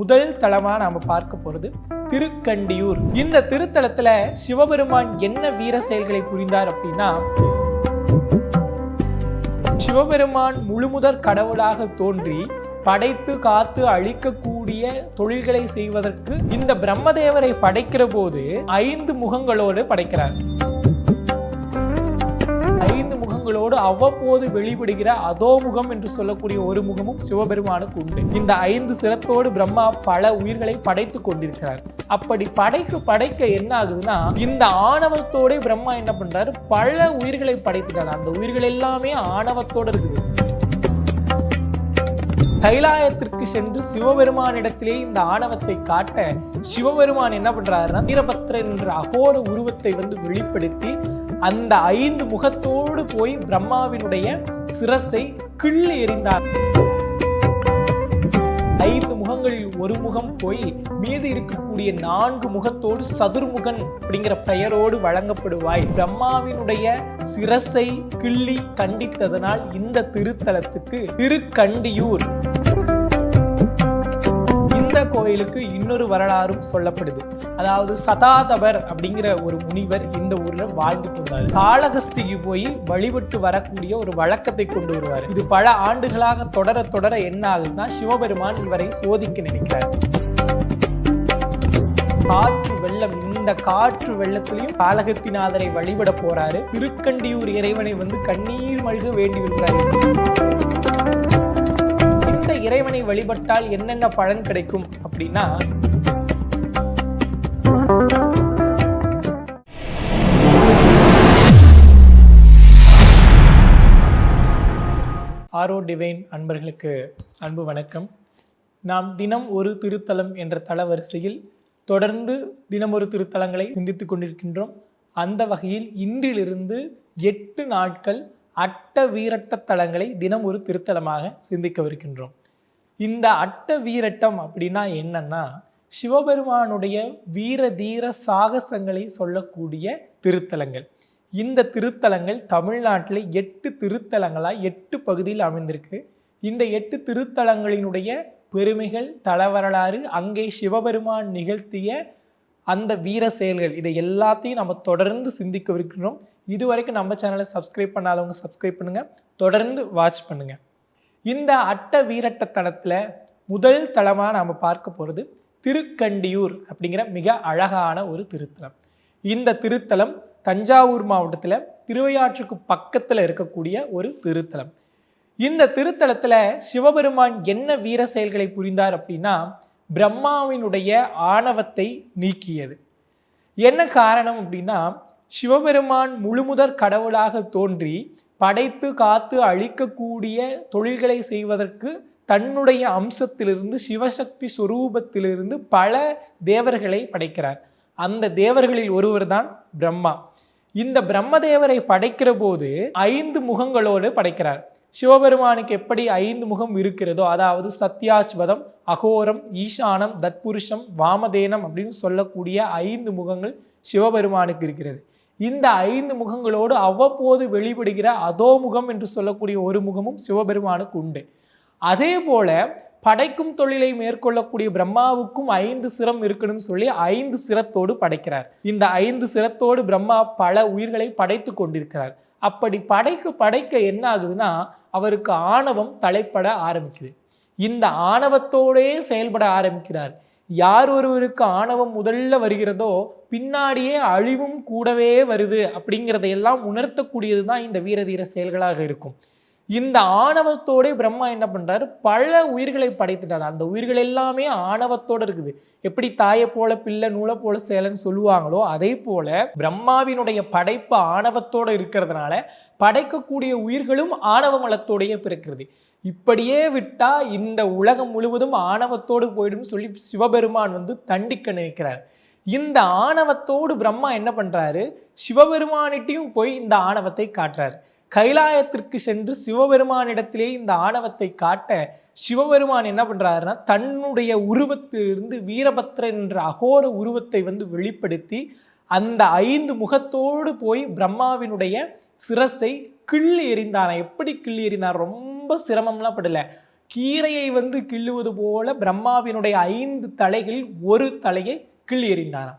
முதல் தலமா நாம பார்க்க போறது திருக்கண்டியூர். இந்த திருத்தலத்துல சிவபெருமான் என்ன வீர செயல்களை புரிந்தார் அப்படின்னா சிவபெருமான் முழுமுதற் கடவுளாக தோன்றி படைத்து காத்து அழிக்கக்கூடிய தொழில்களை செய்வதற்கு இந்த பிரம்மதேவரை படைக்கிற போது ஐந்து முகங்களோடு படைக்கிறார். ஐந்து முகங்களோடு அவ்வப்போது வெளிப்படுகிற அதோ முகம் என்று சொல்லக்கூடிய ஒரு முகமும் சிவபெருமானுக்கு உண்டு. இந்த ஐந்து சிரத்தோடு பிரம்மா பல உயிர்களை படைத்து கொண்டிருக்கிறார். அப்படி படைக்க படைக்க என்ன ஆகுதுன்னா இந்த ஆணவத்தோட பிரம்மா என்ன பண்றாரு? பல உயிர்களை படைத்துட்டார். அந்த உயிர்கள் எல்லாமே ஆணவத்தோடு இருக்குது. கைலாயத்திற்கு சென்று சிவபெருமானிடத்திலே இந்த ஆணவத்தை காட்ட சிவபெருமான் என்ன பண்றாருன்னா வீரபத்ரன் என்ற அகோர உருவத்தை வந்து வெளிப்படுத்தி அந்த ஐந்து முகத்தோடு போய் பிரம்மாவினுடைய சிரசை கிள்ளி எறிந்தார் ஐந்து முகங்களில் ஒரு முகம் போய் மீது இருக்கக்கூடிய நான்கு முகத்தோடு சதுர்முகன் அப்படிங்கிற பெயரோடு வழங்கப்படுவாய். பிரம்மாவினுடைய சிரசை கிள்ளி கண்டித்ததனால் இந்த திருத்தலத்துக்கு திருக்கண்டியூர். கோயிலுக்கு இன்னொரு வரலாறும் சொல்லப்படுது. அதாவது சதாதபர் அப்படிங்கிற ஒரு முனிவர் இந்த ஊர்ல வாழ்ந்துட்டு வந்தார் காளகஸ்திக்கு போய் வழிபட்டு வரக்கூடிய ஒரு வழக்கத்தை கொண்டு வருவார். இது பல ஆண்டுகளாக தொடர தொடர என்ன ஆகுதுன்னா சிவபெருமான் இவரை சோதிக்க நினைக்கிறார். காற்று வெள்ளம் இந்த காற்று வெள்ளத்திலையும் காலகத்திநாதரை வழிபட போறாரு. திருக்கண்டியூர் இறைவனை வந்து கண்ணீர் மல்க வேண்டி விடுறாரு இந்த இறைவனை வழிபட்டால் என்னென்ன பலன் கிடைக்கும் அப்படின்னா ஆரோ டிவைன் அன்பர்களுக்கு அன்பு வணக்கம். நாம் தினம் ஒரு திருத்தலம் என்ற தளவரிசையில் தொடர்ந்து தினம் ஒரு திருத்தலங்களை சிந்தித்துக் கொண்டிருக்கின்றோம். அந்த வகையில் இன்றிலிருந்து எட்டு நாட்கள் அட்ட வீரட்ட தலங்களை தினம் ஒரு திருத்தலமாக சிந்திக்கவிருக்கின்றோம். இந்த அட்ட வீரட்டம் அப்படின்னா என்னன்னா சிவபெருமானுடைய வீர தீர சாகசங்களை சொல்லக்கூடிய திருத்தலங்கள். இந்த திருத்தலங்கள் தமிழ்நாட்டில் எட்டு திருத்தலங்களாக எட்டு பகுதியில் அமைந்திருக்கு. இந்த எட்டு திருத்தலங்களினுடைய பெருமைகள் தலவரலாறு அங்கே சிவபெருமான் நிகழ்த்திய அந்த வீர செயல்கள் இதை எல்லாத்தையும் நம்ம தொடர்ந்து சிந்திக்கவிருக்கிறோம். இது வரைக்கும் நம்ம சேனலை சப்ஸ்கிரைப் பண்ணாதவங்க சப்ஸ்கிரைப் பண்ணுங்கள் தொடர்ந்து வாட்ச் பண்ணுங்கள் இந்த அட்ட வீரட்ட முதல் தலமாக நாம் பார்க்க போகிறது திருக்கண்டியூர் அப்படிங்கிற மிக அழகான ஒரு திருத்தலம். இந்த திருத்தலம் தஞ்சாவூர் மாவட்டத்தில் திருவையாற்றுக்கு பக்கத்தில் இருக்கக்கூடிய ஒரு திருத்தலம். இந்த திருத்தலத்தில் சிவபெருமான் என்ன வீர செயல்களை புரிந்தார் அப்படின்னா பிரம்மாவினுடைய ஆணவத்தை நீக்கியது. என்ன காரணம் அப்படின்னா சிவபெருமான் முழுமுதற் கடவுளாக தோன்றி படைத்து காத்து அழிக்கக்கூடிய தொழில்களை செய்வதற்கு தன்னுடைய அம்சத்திலிருந்து சிவசக்தி சுரூபத்திலிருந்து பல தேவர்களை படைக்கிறார். அந்த தேவர்களில் ஒருவர் தான் பிரம்மா. இந்த பிரம்மதேவரை படைக்கிற போது ஐந்து முகங்களோடு படைக்கிறார். சிவபெருமானுக்கு எப்படி ஐந்து முகம் இருக்கிறதோ அதாவது சத்யாச்வதம் அகோரம் ஈசானம் தத்புருஷம் வாமதேனம் அப்படின்னு சொல்லக்கூடிய ஐந்து முகங்கள் சிவபெருமானுக்கு இருக்கிறது. இந்த ஐந்து முகங்களோடு அவ்வப்போது வெளிப்படுகிற அதோ முகம் என்று சொல்லக்கூடிய ஒரு முகமும் சிவபெருமானுக்கு உண்டு. அதே போல படைக்கும் தொழிலை மேற்கொள்ளக்கூடிய பிரம்மாவுக்கும் ஐந்து சிரம் இருக்கணும்னு சொல்லி ஐந்து சிரத்தோடு படைக்கிறார். இந்த ஐந்து சிரத்தோடு பிரம்மா பல உயிர்களை படைத்து கொண்டிருக்கிறார். அப்படி படைக்க படைக்க என்ன ஆகுதுன்னா அவருக்கு ஆணவம் தலைப்பட ஆரம்பிக்குது. இந்த ஆணவத்தோடே செயல்பட ஆரம்பிக்கிறார். யார் ஒருவருக்கு ஆணவம் முதல்ல வருகிறதோ பின்னாடியே அழிவும் கூடவே வருது அப்படிங்கிறதையெல்லாம் உணர்த்தக்கூடியது தான் இந்த வீரதீர செயல்களாக இருக்கும். இந்த ஆணவத்தோடே பிரம்மா என்ன பண்ணுறார் பல உயிர்களை படைத்துட்டார். அந்த உயிர்கள் எல்லாமே ஆணவத்தோட இருக்குது. எப்படி தாயை போல பிள்ளை நூலை போல சேலன்னு சொல்லுவாங்களோ அதே போல பிரம்மாவினுடைய படைப்பு ஆணவத்தோடு இருக்கிறதுனால படைக்கக்கூடிய உயிர்களும் ஆணவ மலத்தோடையே பிறக்கிறது. இப்படியே விட்டா இந்த உலகம் முழுவதும் ஆணவத்தோடு போயிடும் சொல்லி சிவபெருமான் வந்து தண்டிக்க நினைக்கிறார். இந்த ஆணவத்தோடு பிரம்மா என்ன பண்றாரு? சிவபெருமானிட்டையும் போய் இந்த ஆணவத்தை காட்டுறாரு. கைலாயத்திற்கு சென்று சிவபெருமானிடத்திலே இந்த ஆணவத்தை காட்ட சிவபெருமான் என்ன பண்றாருன்னா தன்னுடைய உருவத்திலிருந்து வீரபத்ரன் என்ற அகோர உருவத்தை வந்து வெளிப்படுத்தி அந்த ஐந்து முகத்தோடு போய் பிரம்மாவினுடைய சிரசை கிள்ளி எறிந்தாராம் எப்படி கிள்ளி எறிந்தார் ரொம்ப சிரமம்லாம் படல. கீரையை வந்து கிள்ளுவது போல பிரம்மாவினுடைய ஐந்து தலைகளில் ஒரு தலையை கிள்ளி எறிந்தாராம்.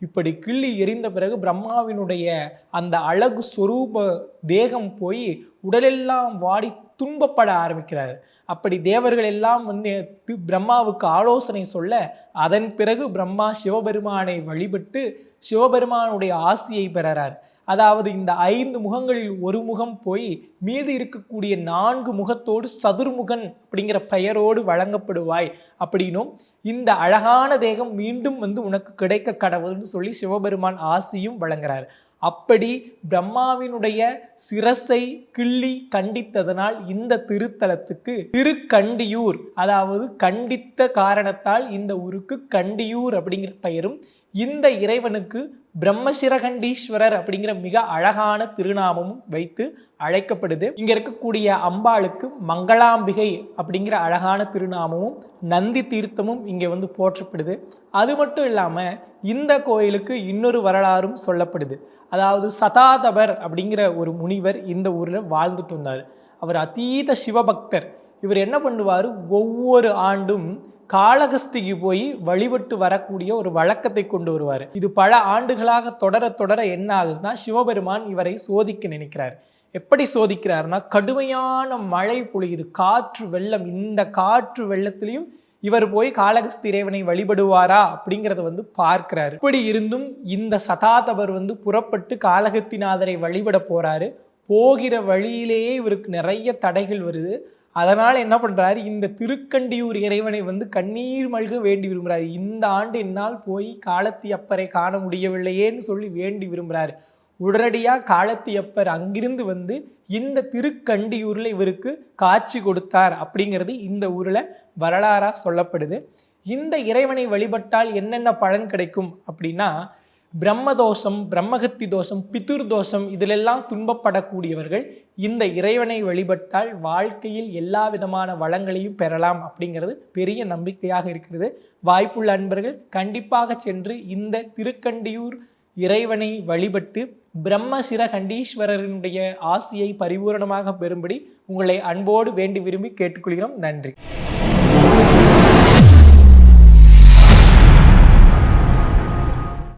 இப்படி கிள்ளி எறிந்த பிறகு பிரம்மாவினுடைய அந்த அழகு சொரூப தேகம் போய் உடலெல்லாம் வாடி துன்பப்பட ஆரம்பிக்கிறார். அப்படி தேவர்கள் எல்லாம் வந்து பிரம்மாவுக்கு ஆலோசனை சொல்ல அதன் பிறகு பிரம்மா சிவபெருமானை வழிபட்டு சிவபெருமானுடைய ஆசியை பெறார் அதாவது இந்த ஐந்து முகங்களில் ஒரு முகம் போய் மீதி இருக்கக்கூடிய நான்கு முகத்தோடு சதுர்முகன் அப்படிங்கிற பெயரோடு வழங்கப்படுவாய் அப்படின்னும் இந்த அழகான தேகம் மீண்டும் வந்து உனக்கு கிடைக்க கடவுள்னு சொல்லி சிவபெருமான் ஆசியும் வழங்குறார். அப்படி பிரம்மாவினுடைய சிரசை கிள்ளி கண்டித்ததனால் இந்த திருத்தலத்துக்கு திருக்கண்டியூர் அதாவது கண்டித்த காரணத்தால் இந்த ஊருக்கு கண்டியூர் அப்படிங்கிற பெயரும் இந்த இறைவனுக்கு பிரம்மசிரகண்டீஸ்வரர் அப்படிங்கிற மிக அழகான திருநாமமும் வைத்து அழைக்கப்படுது. இங்க இருக்கக்கூடிய அம்பாளுக்கு மங்களாம்பிகை அப்படிங்கிற அழகான திருநாமமும் நந்தி தீர்த்தமும் இங்கே வந்து போற்றப்படுது. அது மட்டும் இல்லாம இந்த கோயிலுக்கு இன்னொரு வரலாறும் சொல்லப்படுது. அதாவது சதாதபர் அப்படிங்கிற ஒரு முனிவர் இந்த ஊர்ல வாழ்ந்துட்டு வந்தார். அவர் அதீத சிவபக்தர். இவர் என்ன பண்ணுவார்? ஒவ்வொரு ஆண்டும் காளகஸ்திக்கு போய் வழிபட்டு வரக்கூடிய ஒரு வழக்கத்தை கொண்டு வருவார். இது பல ஆண்டுகளாக தொடர தொடர என்ன ஆகுதுன்னா சிவபெருமான் இவரை சோதிக்க நினைக்கிறார். எப்படி சோதிக்கிறார்னா கடுமையான மழை பொழியுது. காற்று வெள்ளம் இந்த காற்று வெள்ளத்திலையும் இவர் போய் காளகஸ்தி இறைவனை வழிபடுவாரா அப்படிங்கிறத வந்து பார்க்கிறாரு. இப்படி இருந்தும் இந்த சதாதபர் வந்து புறப்பட்டு காலகத்திநாதரை வழிபட போறாரு. போகிற வழியிலேயே இவருக்கு நிறைய தடைகள் வருது. அதனால் என்ன பண்ணுறாரு இந்த திருக்கண்டியூர் இறைவனை வந்து கண்ணீர் மல்க வேண்டி விரும்புகிறார் இந்த ஆண்டு என்னால் போய் காலத்தி அப்பரை காண முடியவில்லையேன்னு சொல்லி வேண்டி விரும்புகிறாரு உடனடியாக காலத்தியப்பர் அங்கிருந்து வந்து இந்த திருக்கண்டியூரில் இவருக்கு காட்சி கொடுத்தார் அப்படிங்கிறது இந்த ஊரில் வரலாறாக சொல்லப்படுது. இந்த இறைவனை வழிபட்டால் என்னென்ன பலன் கிடைக்கும் அப்படின்னா பிரம்மதோஷம் பிரம்மகத்தி தோஷம் பித்துர் தோஷம் இதிலெல்லாம் துன்பப்படக்கூடியவர்கள் இந்த இறைவனை வழிபட்டால் வாழ்க்கையில் எல்லா விதமான வளங்களையும் பெறலாம் அப்படிங்கிறது பெரிய நம்பிக்கையாக இருக்கிறது. வாய்ப்புள்ள அன்பர்கள் கண்டிப்பாக சென்று இந்த திருக்கண்டியூர் இறைவனை வழிபட்டு பிரம்மசிர கண்டீஸ்வரரினுடைய ஆசியை பரிபூரணமாக பெறும்படி உங்களை அன்போடு வேண்டி விரும்பி கேட்டுக்கொள்கிறோம். நன்றி.